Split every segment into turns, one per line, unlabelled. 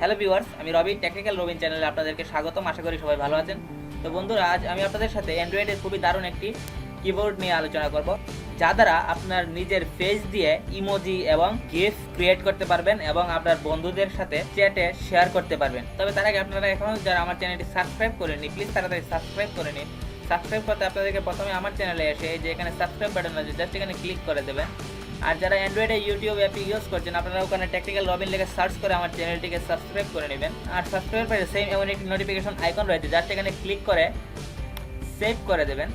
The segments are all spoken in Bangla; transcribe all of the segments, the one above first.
হ্যালো ভিউয়ার্স, আমি রবি টেকনিক্যাল রবিন চ্যানেলে আপনাদেরকে স্বাগতম, আশা করি সবাই ভালো আছেন। তো বন্ধুরা, আজ আমি আপনাদের সাথে অ্যান্ড্রয়েডের খুবই দারুণ একটি কিবোর্ড নিয়ে আলোচনা করব, যা দ্বারা আপনার নিজের ফেস দিয়ে ইমোজি এবং গিফ ক্রিয়েট করতে পারবেন এবং আপনার বন্ধুদের সাথে চ্যাটে শেয়ার করতে পারবেন। তবে তার আগে আপনারা এখনও যারা আমার চ্যানেলটি সাবস্ক্রাইব করেনি প্লিজ তাড়াতাড়ি সাবস্ক্রাইব করে নিন। সাবস্ক্রাইব করতে আপনাদেরকে প্রথমে আমার চ্যানেলে এসে যে এখানে সাবস্ক্রাইব বাটন আছে জাস্ট এখানে ক্লিক করে দেবেন। আর যারা অ্যান্ড্রয়েডে ইউটিউব অ্যাপ ইউজ করছেন, আপনারা ওখানে টেকনিক্যাল রবিন লেগে সার্চ করে আমার চ্যানেলটিকে সাবস্ক্রাইব করে নেবেন। আর সাবস্ক্রাইব করে সেম এমন একটি নোটিফিকেশন আইকন রয়েছে জাস্ট এখানে ক্লিক করে সেভ করে দেবেন।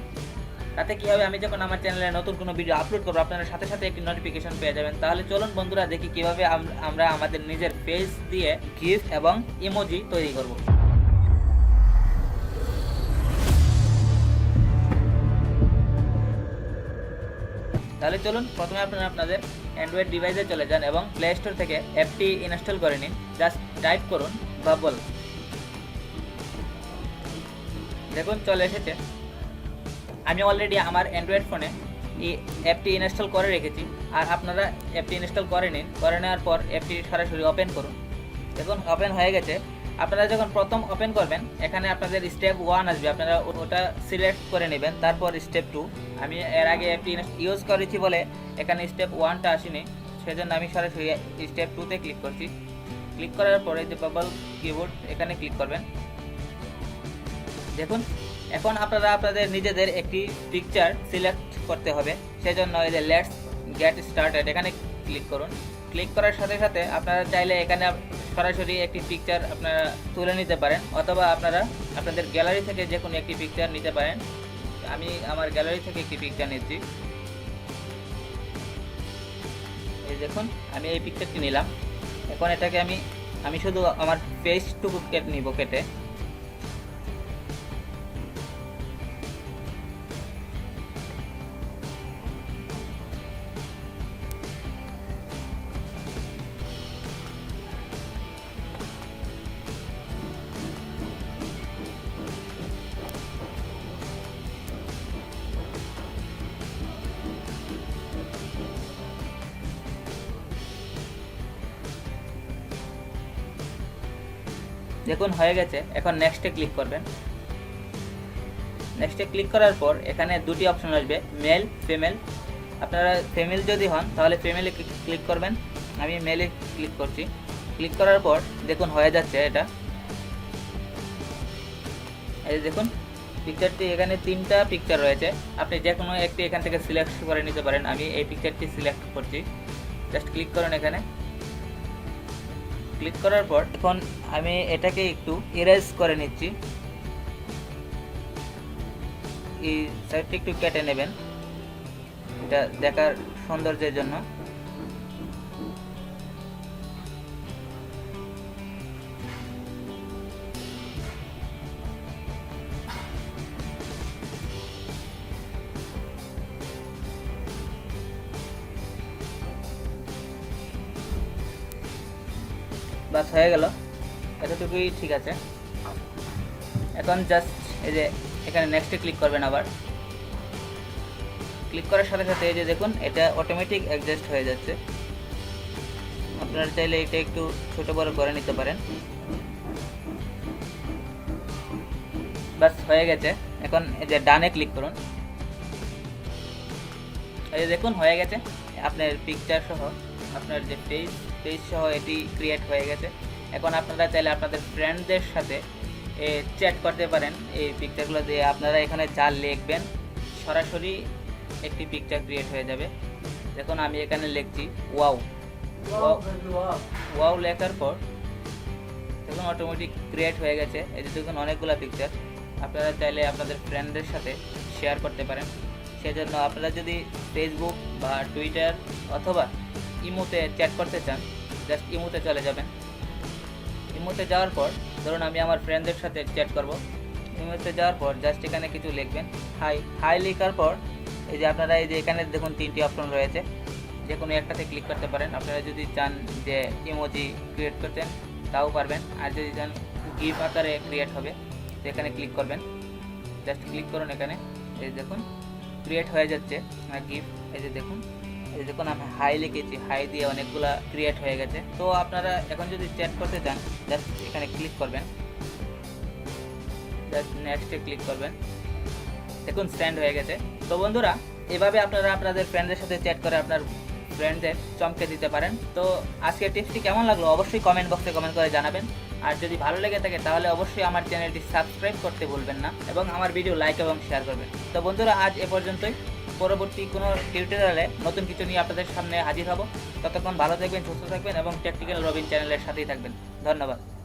তাতে কি হবে? আমি যখন আমার চ্যানেলে নতুন কোনো ভিডিও আপলোড করব, আপনারা সাথে সাথে একটি নোটিফিকেশন পেয়ে যাবেন। তাহলে চলুন বন্ধুরা দেখি কীভাবে আমরা আমাদের নিজের পেজ দিয়ে গিফট এবং ইমোজি তৈরি করব। তাহলে চলুন প্রথমে আপনারা আপনাদের অ্যান্ড্রয়েড ডিভাইসে চলে যান এবং প্লে স্টোর থেকে অ্যাপটি ইনস্টল করে নিন। জাস্ট টাইপ করুন বাবল দেখুন, চলে এসেছে। আমি অলরেডি আমার অ্যান্ড্রয়েড ফোনে এই অ্যাপটি ইনস্টল করে রেখেছি। আর আপনারা অ্যাপটি ইনস্টল করে নিন। করে নেওয়ার পর অ্যাপটি সরাসরি ওপেন করুন। দেখুন ওপেন হয়ে গেছে। আপনারা যখন প্রথম ওপেন করবেন, এখানে আপনাদের স্টেপ ওয়ান আসবে। আপনারা ওটা সিলেক্ট করে নেবেন, তারপর স্টেপ টু আমি এর আগে অ্যাপটি ইউজ করেছি বলে এখানে স্টেপ ওয়ানটা আসেনি, সেজন্য আমি সরাসরি স্টেপ টুতে ক্লিক করছি। ক্লিক করার পরে যে বাবল কিবোর্ড এখানে ক্লিক করবেন। দেখুন, এখন আপনারা আপনাদের নিজেদের একটি পিকচার সিলেক্ট করতে হবে। সেজন্য এই যে লেটস গেট স্টার্টেড এখানে ক্লিক করুন। ক্লিক করার সাথে সাথে আপনারা চাইলে এখানে সরাসরি একটি পিকচার আপনারা তুলে নিতে পারেন, অথবা আপনারা আপনাদের গ্যালারি থেকে যে কোনো একটি পিকচার নিতে পারেন। আমি আমার গ্যালারি থেকে একটি পিকচার নিচ্ছি। এই দেখুন, আমি এই পিকচারটি নিলাম। এখন এটাকে আমি আমি শুধু আমার পেজটুকু কেটে নিব, কেটে। দেখুন, হয়ে গেছে। এখন নেক্সটে ক্লিক করবেন। নেক্সটে ক্লিক করার পর এখানে দুটি অপশন আসবে মেল ফিমেল আপনারা ফিমেল যদি হন, তাহলে ফিমেলে ক্লিক করবেন। আমি মেলে ক্লিক করছি। ক্লিক করার পর দেখুন, হয়ে যাচ্ছে এটা। এই দেখুন পিকচারটি এখানে তিনটা পিকচার রয়েছে। আপনি যে কোনো একটি এখান থেকে সিলেক্ট করে নিতে পারেন। আমি এই পিকচারটি সিলেক্ট করছি। জাস্ট ক্লিক করুন এখানে। ক্লিক করার পর এখন আমি এটাকে একটু ইরেজ করে নিচ্ছি। এই সাইডটি একটু কেটে নেবেন। এটা দেখার সৌন্দর্যের জন্য। বাস হয়ে গেল। এতটুকুই ঠিক আছে। এখন জাস্ট এই যে এখানে নেক্সটে ক্লিক করবেন আবার। ক্লিক করার সাথে সাথে এই যে দেখুন, এটা অটোমেটিক অ্যাডজাস্ট হয়ে যাচ্ছে। আপনারা চাইলে এটা একটু ছোট বড় করে নিতে পারেন। বাস হয়ে গেছে। এখন এই যে ডানে ক্লিক করুন। এই যে দেখুন, হয়ে গেছে। আপনার পিকচার সহ আপনার যে পেজ পেজ সহ এটি ক্রিয়েট হয়ে গেছে। এখন আপনারা চাইলে আপনাদের ফ্রেন্ডদের সাথে চ্যাট করতে পারেন এই পিকচারগুলো দিয়ে। আপনারা এখানে যা লিখবেন সরাসরি একটি পিকচার ক্রিয়েট হয়ে যাবে। দেখুন আমি এখানে লিখছি ওয়াও ওয়াও লেখার পর দেখুন অটোমেটিক ক্রিয়েট হয়ে গেছে। এই যে দেখুন অনেকগুলো পিকচার আপনারা চাইলে আপনাদের ফ্রেন্ডদের সাথে শেয়ার করতে পারেন। সেজন্য আপনারা যদি ফেসবুক বা টুইটার অথবা ইমোতে চ্যাট করতে চান জাস্ট ইমোতে চলে যাবেন। ইমোতে যাওয়ার পর, ধরুন আমি আমার ফ্রেন্ডদের সাথে চ্যাট করব। ইমোতে যাওয়ার পর জাস্ট এখানে কিছু লিখবেন। হাই হাই লেখার পর, এই যে আপনারা এই যে এখানে দেখুন তিনটি অপশন রয়েছে। যে কোনো একটাতে ক্লিক করতে পারেন। আপনারা যদি চান যে ইমোজি ক্রিয়েট করতেন, তাও পারবেন। আর যদি চান গিফট আকারে ক্রিয়েট হবে, তো এখানে ক্লিক করবেন। জাস্ট ক্লিক করুন এখানে। এই দেখুন ক্রিয়েট হয়ে যাচ্ছে। গিফট এই যে দেখুন। দেখুন আমি হাই লিখেছি হাই দিয়ে অনেকগুলা ক্রিয়েট হয়ে গেছে। তো আপনারা এখন যদি চ্যাট করতে চান জাস্ট এখানে ক্লিক করবেন। জাস্ট নেক্সটে ক্লিক করবেন। দেখুন স্ট্যান্ড হয়ে গেছে। তো বন্ধুরা, এভাবে আপনারা আপনাদের ফ্রেন্ডদের সাথে চ্যাট করে আপনার ফ্রেন্ডদের চমকে দিতে পারেন। তো আজকের টিপসটি কেমন লাগল অবশ্যই কমেন্ট বক্সে কমেন্ট করে জানাবেন। আর যদি ভালো লেগে থাকে, তাহলে অবশ্যই আমার চ্যানেলটি সাবস্ক্রাইব করতে ভুলবেন না এবং আমার ভিডিও লাইক এবং শেয়ার করবেন। তো বন্ধুরা, আজ এ পর্যন্তই। পরবর্তী কোনো টিউটোরিয়ালে নতুন কিছু নিয়ে আপনাদের সামনে হাজির হব। ততক্ষণ ভালো থাকবেন, সুস্থ থাকবেন এবং টেকনিক্যাল রবিন চ্যানেলের সাথেই থাকবেন। ধন্যবাদ।